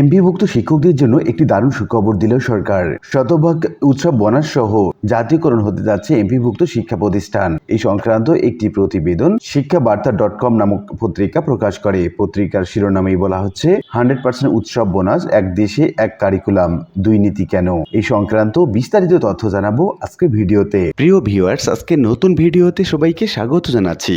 এমপিভুক্ত শিক্ষকদের জন্য একটি দারুণ সুখবর দিল সরকার। শতভাগ উৎসব বোনাস সহ জাতীয়করণ হতে যাচ্ছে এমপিভুক্ত শিক্ষা প্রতিষ্ঠান। এই সংক্রান্ত একটি প্রতিবেদন শিক্ষা বার্তা ডট কম নামক পত্রিকা প্রকাশ করে। পত্রিকার শিরোনামেই বলা হচ্ছে, হান্ড্রেড পার্সেন্ট উৎসব বোনাস, এক দেশে এক কারিকুলাম, দুই নীতি কেন? এই সংক্রান্ত বিস্তারিত তথ্য জানাব আজকে ভিডিওতে। প্রিয় ভিউয়ার্স, আজকে নতুন ভিডিওতে সবাইকে স্বাগত জানাচ্ছি।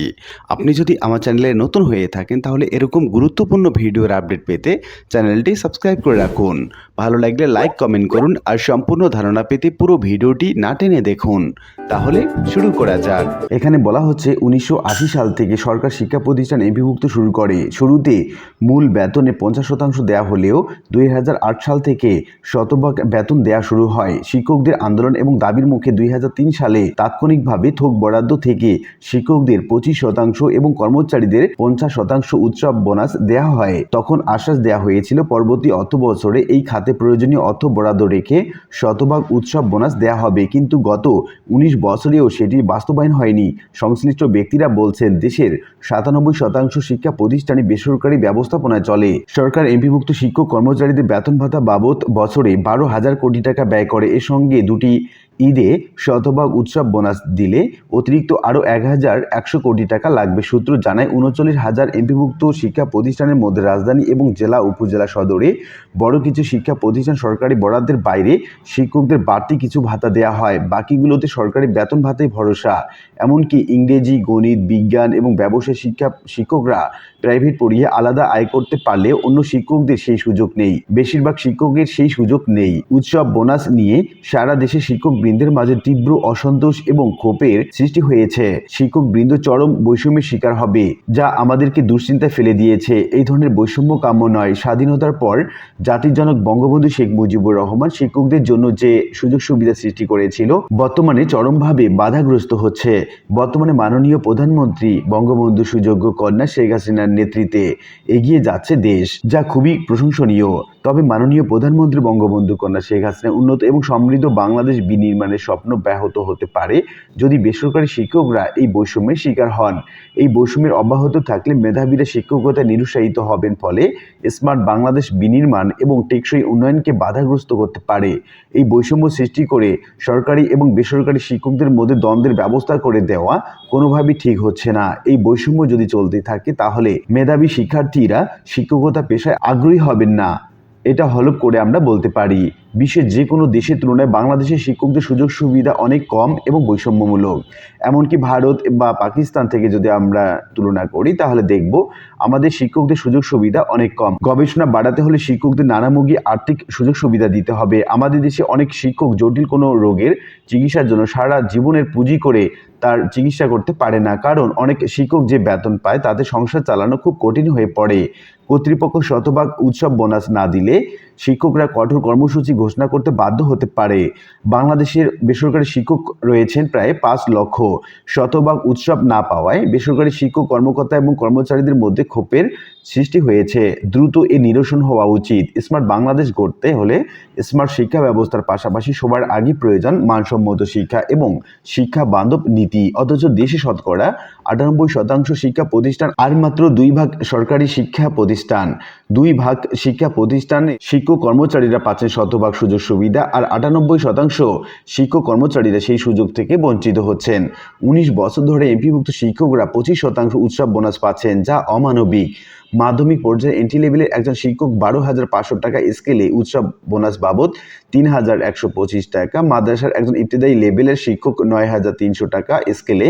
আপনি যদি আমার চ্যানেলে নতুন হয়ে থাকেন, তাহলে এরকম গুরুত্বপূর্ণ ভিডিওর আপডেট পেতে চ্যানেলটি সাবস্ক্রাইব করে রাখুন। ভালো লাগলে লাইক কমেন্ট করুন আর সম্পূর্ণ ধারণা পেতে পুরো ভিডিওটি না টেনে দেখুন। তাহলে শুরু করা যাক। এখানে বলা হচ্ছে উনিশশো আশি সাল থেকে সরকার শিক্ষা প্রতিষ্ঠান এমপিভুক্ত শুরু করে। শুরুতে মূল বেতনে পঞ্চাশ শতাংশ দেওয়া হলেও দুই হাজার আট সাল থেকে শতভাগ বেতন দেওয়া শুরু হয়। শিক্ষকদের আন্দোলন এবং দাবির মুখে দুই হাজার তিন সালে তাৎক্ষণিকভাবে থোক বরাদ্দ থেকে শিক্ষকদের পঁচিশ শতাংশ এবং কর্মচারীদের পঞ্চাশ শতাংশ উৎসব বোনাস দেওয়া হয়। তখন আশ্বাস দেওয়া হয়েছিল পরবর্তী অর্থ বছরে এই খাতে প্রয়োজনীয় অর্থ বরাদ্দ রেখে শতভাগ উৎসব বোনাস দেয়া হবে। কিন্তু গত উনিশ বছরেও সেটি বাস্তবায়ন হয়নি। সংশ্লিষ্ট ব্যক্তিরা বলছেন, দেশের সাতানব্বই শতাংশ শিক্ষা প্রতিষ্ঠানে বেসরকারি ব্যবস্থাপনায় চলে। সরকার এমপিভুক্ত শিক্ষক কর্মচারীদের বেতন ভাতা বাবদ বছরে বারো হাজার কোটি টাকা ব্যয় করে। এর সঙ্গে দুটি ঈদে শতভাগ উৎসব বোনাস দিলে অতিরিক্ত আরও এক হাজার একশো কোটি টাকা লাগবে সূত্র জানায় উনচল্লিশ হাজার এমপিভুক্ত শিক্ষা প্রতিষ্ঠানের মধ্যে রাজধানী এবং জেলা উপজেলা সদরে বড় কিছু শিক্ষা প্রতিষ্ঠান সরকারি বরাদ্দের বাইরে শিক্ষকদের বাড়তি কিছু ভাতা দেওয়া হয়। বাকিগুলোতে সরকারি বেতন ভাতাই ভরসা। এমনকি ইংরেজি, গণিত, বিজ্ঞান এবং ব্যবসায় শিক্ষা শিক্ষকরা প্রাইভেট পড়িয়ে আলাদা আয় করতে পারলে অন্য শিক্ষকদের সেই সুযোগ নেই। বেশিরভাগ শিক্ষকের সেই সুযোগ নেই। উৎসব বোনাস নিয়ে সারা দেশে শিক্ষক বৃন্দের মাঝে তীব্র অসন্তোষ এবং ক্ষোভের সৃষ্টি হয়েছে। শিক্ষক বৃন্দ চরম বৈষম্যের শিকার হবে, যা আমাদেরকে দুশ্চিন্তায় ফেলে দিয়েছে। এই ধরনের বৈষম্য কাম্য নয়। স্বাধীনতার পর জাতির জনক বঙ্গবন্ধু শেখ মুজিবুর রহমান শিক্ষকদের জন্য যে সুযোগ সুবিধা সৃষ্টি করেছিল, বর্তমানে চরমভাবে বাধাগ্রস্ত হচ্ছে। বর্তমানে মাননীয় প্রধানমন্ত্রী বঙ্গবন্ধু সুযোগ্য কন্যা শেখ হাসিনার নেতৃত্বে এগিয়ে যাচ্ছে দেশ, যা খুবই প্রশংসনীয়। তবে মাননীয় প্রধানমন্ত্রী বঙ্গবন্ধু কন্যা শেখ হাসিনা উন্নত এবং সমৃদ্ধ বাংলাদেশ বিনির্মাণের স্বপ্ন ব্যাহত হতে পারে যদি বেসরকারি শিক্ষকরা এই বৈষম্যের শিকার হন। এই বৈষম্যের অব্যাহত থাকলে মেধাবীরা শিক্ষকতা নিরুৎসাহিত হবেন ফলে স্মার্ট বাংলাদেশ বিনির্মাণ এবং টেকসই উন্নয়নকে বাধাগ্রস্ত করতে পারে। এই বৈষম্য সৃষ্টি করে সরকারি এবং বেসরকারি শিক্ষকদের মধ্যে দ্বন্দ্বের ব্যবস্থা করে দেওয়া কোনোভাবেই ঠিক হচ্ছে না। এই বৈষম্য যদি চলতে থাকে তাহলে মেধাবী শিক্ষার্থীরা শিক্ষকতা পেশায় আগ্রহী হবেন না। এটা হলপ করে আমরা বলতে পারি। বিশ্বের যে কোনো দেশের তুলনায় বাংলাদেশের শিক্ষকদের সুযোগ সুবিধা অনেক কম এবং বৈষম্যমূলক। এমনকি ভারত বা পাকিস্তান থেকে যদি আমরা তুলনা করি, তাহলে দেখব আমাদের শিক্ষকদের সুযোগ সুবিধা অনেক কম। গবেষণা বাড়াতে হলে শিক্ষকদের নানামুখী আর্থিক সুযোগ সুবিধা দিতে হবে। আমাদের দেশে অনেক শিক্ষক জটিল কোনো রোগের চিকিৎসার জন্য সারা জীবনের পুঁজি করে তার চিকিৎসা করতে পারে না। কারণ অনেক শিক্ষক যে বেতন পায়, তাতে সংসার চালানো খুব কঠিন হয়ে পড়ে। কর্তৃপক্ষ শতভাগ উৎসব বোনাস না দিলে শিক্ষকরা কঠোর কর্মসূচি ঘোষণা করতে বাধ্য হতে পারে। বাংলাদেশের বেসরকারি শিক্ষক রয়েছেন প্রায় পাঁচ লক্ষ। শতভাগ উৎসব না পাওয়ায় বেসরকারি শিক্ষক কর্মকর্তা এবং কর্মচারীদের মধ্যে ক্ষোভের সৃষ্টি হয়েছে। দ্রুত এ নিরসন হওয়া উচিত। স্মার্ট বাংলাদেশ গড়তে হলে স্মার্ট শিক্ষা ব্যবস্থার পাশাপাশি সবার আগে প্রয়োজন মানসম্মত শিক্ষা এবং শিক্ষা বান্ধব নীতি। অথচ দেশে শতকরা আটানব্বই শতাংশ শিক্ষা প্রতিষ্ঠান আর মাত্র দুই ভাগ সরকারি শিক্ষা প্রতিষ্ঠান। দুই ভাগ শিক্ষা প্রতিষ্ঠানে শিক্ষক কর্মচারীরা পাচ্ছেন শতভাগ সুযোগ সুবিধা আর আটানব্বই শতাংশ শিক্ষক কর্মচারীরা সেই সুযোগ থেকে বঞ্চিত হচ্ছেন। উনিশ বছর ধরে এমপিভুক্ত শিক্ষকরা পঁচিশ শতাংশ উৎসব বোনাস পাচ্ছেন, যা অমানবিক। মাধ্যমিক পর্যায়ে এন্ট্রি লেভেলের একজন শিক্ষক বারো হাজার পাঁচশো টাকা স্কেলে উৎসব বোনাস বাবদ তিন হাজার একশো পঁচিশ টাকা, মাদ্রাসার একজন ইবতদায়ী লেভেলের শিক্ষক নয় হাজার তিনশো টাকা স্কেলে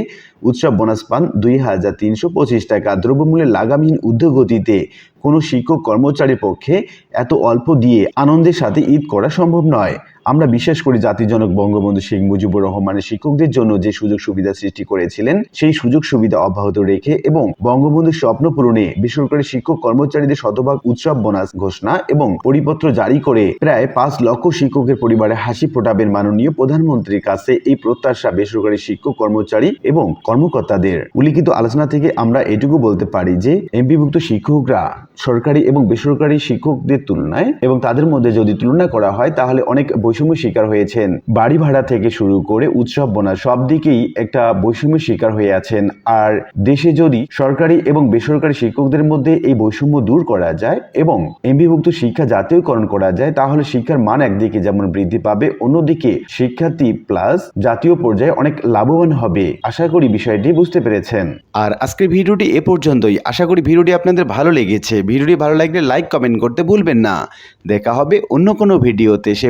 উৎসব বোনাস পান দুই হাজার তিনশো পঁচিশ টাকা। দ্রব্যমূল্যের লাগামহীন ঊর্ধ্বগতিতে কোনো শিক্ষক কর্মচারীর পক্ষে এত অল্প দিয়ে আনন্দের সাথে ঈদ করা সম্ভব নয়। আমরা বিশ্বাস করি জাতিজনক বঙ্গবন্ধু শেখ মুজিবুর রহমানের শিক্ষকদের জন্য যে সুযোগ সুবিধা সৃষ্টি করেছিলেন, সেই সুযোগ সুবিধা অব্যাহত রেখে এবং বঙ্গবন্ধুর স্বপ্ন পূরণে বেসরকারি শিক্ষক কর্মচারীদের শতভাগ উৎসব বোনাস ঘোষণা এবং পরিপত্র জারি করে প্রায় পাঁচ লক্ষ শিক্ষকের পরিবারে হাসি ফোটাবেন মাননীয় প্রধানমন্ত্রীর কাছে এই প্রত্যাশা বেসরকারি শিক্ষক কর্মচারী এবং কর্মকর্তাদের। উল্লিখিত আলোচনা থেকে আমরা এটুকু বলতে পারি যে এমপিভুক্ত শিক্ষকরা সরকারি এবং বেসরকারি শিক্ষকদের তুলনায় এবং তাদের মধ্যে যদি তুলনা করা হয়, তাহলে অনেক বৈষম্য বৈষম্য শিকার হয়েছেন। বাড়ি ভাড়া থেকে শুরু করে উৎসব বোনাস সব দিকেই একটা বৈষম্যের শিকার হয়ে আছেন। আর দেশে যদি সরকারি এবং বেসরকারি শিক্ষকদের মধ্যে এই বৈষম্য দূর করা যায় এবং এমবিভুক্ত শিক্ষা জাতীয়করণ করা যায়, তাহলে শিক্ষার মান একদিকে যেমন বৃদ্ধি পাবে, অন্যদিকে শিক্ষার্থী প্লাস জাতীয় পর্যায়ে অনেক লাভবান হবে। আশা করি বিষয়টি বুঝতে পেরেছেন। আর আজকের ভিডিওটি এ পর্যন্তই। আশা করি ভিডিওটি আপনাদের ভালো লেগেছে। ভিডিওটি ভালো লাগলে লাইক, কমেন্ট করতে ভুলবেন না। দেখা হবে অন্য কোনো ভিডিওতে। সে